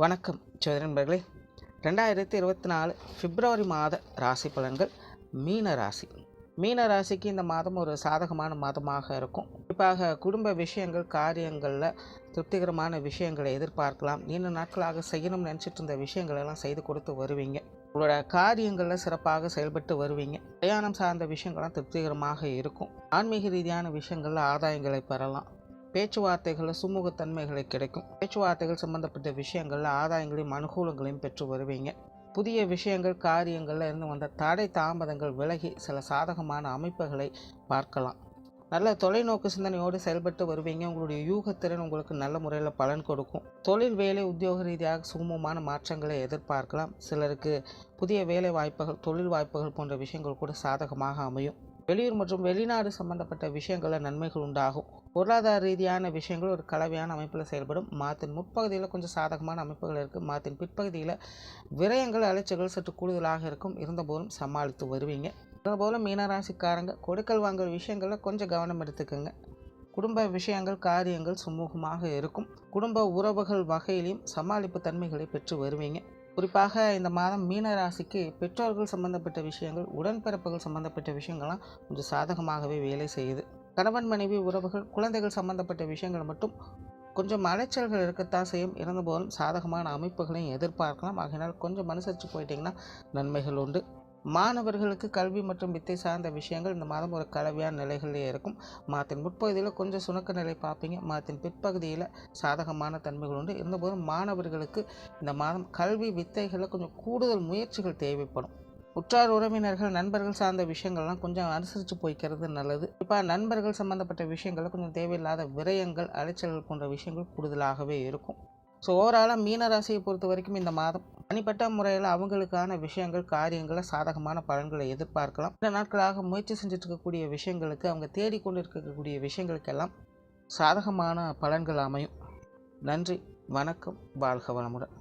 வணக்கம் சோதரி நண்பர்களே. ரெண்டாயிரத்தி இருபத்தி நாலு பிப்ரவரி மாத ராசி பலன்கள் மீன ராசி. மீன ராசிக்கு இந்த மாதம் ஒரு சாதகமான மாதமாக இருக்கும். குறிப்பாக குடும்ப விஷயங்கள் காரியங்களில் திருப்திகரமான விஷயங்களை எதிர்பார்க்கலாம். நீண்ட நாட்களாக செய்யணும்னு நினச்சிட்டு இருந்த விஷயங்களெல்லாம் செய்து கொடுத்து வருவீங்க. உங்களோட காரியங்களில் சிறப்பாக செயல்பட்டு வருவீங்க. பிரயாணம் சார்ந்த விஷயங்கள்லாம் திருப்திகரமாக இருக்கும். ஆன்மீக ரீதியான விஷயங்களில் ஆதாயங்களை பெறலாம். பேச்சுவார்த்தைகளில் சுமூகத்தன்மைகளை கிடைக்கும். பேச்சுவார்த்தைகள் சம்பந்தப்பட்ட விஷயங்களில் ஆதாயங்களையும் அனுகூலங்களையும் பெற்று வருவீங்க. புதிய விஷயங்கள் காரியங்களில் இருந்து வந்த தடை தாமதங்கள் விலகி சில சாதகமான அமைப்புகளை பார்க்கலாம். நல்ல தொலைநோக்கு சிந்தனையோடு செயல்பட்டு வருவீங்க. உங்களுடைய யூகத்திறன் உங்களுக்கு நல்ல முறையில் பலன் கொடுக்கும். தொழில் வேலை உத்தியோக ரீதியாக சுமூகமான மாற்றங்களை எதிர்பார்க்கலாம். சிலருக்கு புதிய வேலை வாய்ப்புகள் தொழில் வாய்ப்புகள் போன்ற விஷயங்கள் கூட சாதகமாக அமையும். வெளியூர் மற்றும் வெளிநாடு சம்பந்தப்பட்ட விஷயங்களில் நன்மைகள் உண்டாகும். பொருளாதார ரீதியான விஷயங்கள் ஒரு கலவையான அமைப்பில் செயல்படும். மாத்தின் முற்பகுதியில் கொஞ்சம் சாதகமான அமைப்புகள் இருக்குது மாத்தின் பிற்பகுதியில் விரயங்கள் அலைச்சல்கள் சற்று கூடுதலாக இருக்கும். இருந்தபோதும் சமாளித்து வருவீங்க. அதுபோல் மீனராசிக்காரங்க கொடுக்கல் வாங்கல் விஷயங்களில் கொஞ்சம் கவனம் எடுத்துக்கோங்க. குடும்ப விஷயங்கள் காரியங்கள் சுமூகமாக இருக்கும். குடும்ப உறவுகள் வகையிலையும் சமாளிப்பு தன்மைகளை பெற்று வருவீங்க. குறிப்பாக இந்த மாதம் மீன ராசிக்கு பெற்றோர்கள் சம்பந்தப்பட்ட விஷயங்கள் உடன்பிறப்புகள் சம்பந்தப்பட்ட விஷயங்கள்லாம் கொஞ்சம் சாதகமாகவே வேலை செய்யுது. கணவன் மனைவி உறவுகள் குழந்தைகள் சம்பந்தப்பட்ட விஷயங்கள் மட்டும் கொஞ்சம் அலைச்சல்கள் இருக்கத்தான் செய்யும். இருந்தபோதும் சாதகமான அமைப்புகளையும் எதிர்பார்க்கலாம். ஆகையினால் கொஞ்சம் மனுசரித்து போயிட்டிங்கன்னா நன்மைகள் உண்டு. மாணவர்களுக்கு கல்வி மற்றும் வித்தை சார்ந்த விஷயங்கள் இந்த மாதம் ஒரு கலவையான நிலைகளிலே இருக்கும். மாதத்தின் முற்பகுதியில் கொஞ்சம் சுணக்க நிலை பார்ப்பீங்க. மாதத்தின் பிற்பகுதியில் சாதகமான தன்மைகள் உண்டு. இருந்தபோதும் மாணவர்களுக்கு இந்த மாதம் கல்வி வித்தைகளில் கொஞ்சம் கூடுதல் முயற்சிகள் தேவைப்படும். உற்றார் உறவினர்கள் நண்பர்கள் சார்ந்த விஷயங்கள்லாம் கொஞ்சம் அனுசரித்து போய்க்கிறது நல்லது. இப்போ நண்பர்கள் சம்மந்தப்பட்ட விஷயங்களில் கொஞ்சம் தேவையில்லாத விரயங்கள் அலைச்சல்கள் போன்ற விஷயங்கள் கூடுதலாகவே இருக்கும். ஸோ ஓவராலாக மீனராசியை பொறுத்த வரைக்கும் இந்த மாதம் தனிப்பட்ட முறையில் அவங்களுக்கான விஷயங்கள் காரியங்களை சாதகமான பலன்களை எதிர்பார்க்கலாம். இந்த நாட்களாக முயற்சி செஞ்சுட்டு இருக்கக்கூடிய விஷயங்களுக்கு அவங்க தேடிக்கொண்டு இருக்கக்கூடிய விஷயங்களுக்கெல்லாம் சாதகமான பலன்கள் அமையும். நன்றி வணக்கம் வாழ்க வளமுடன்.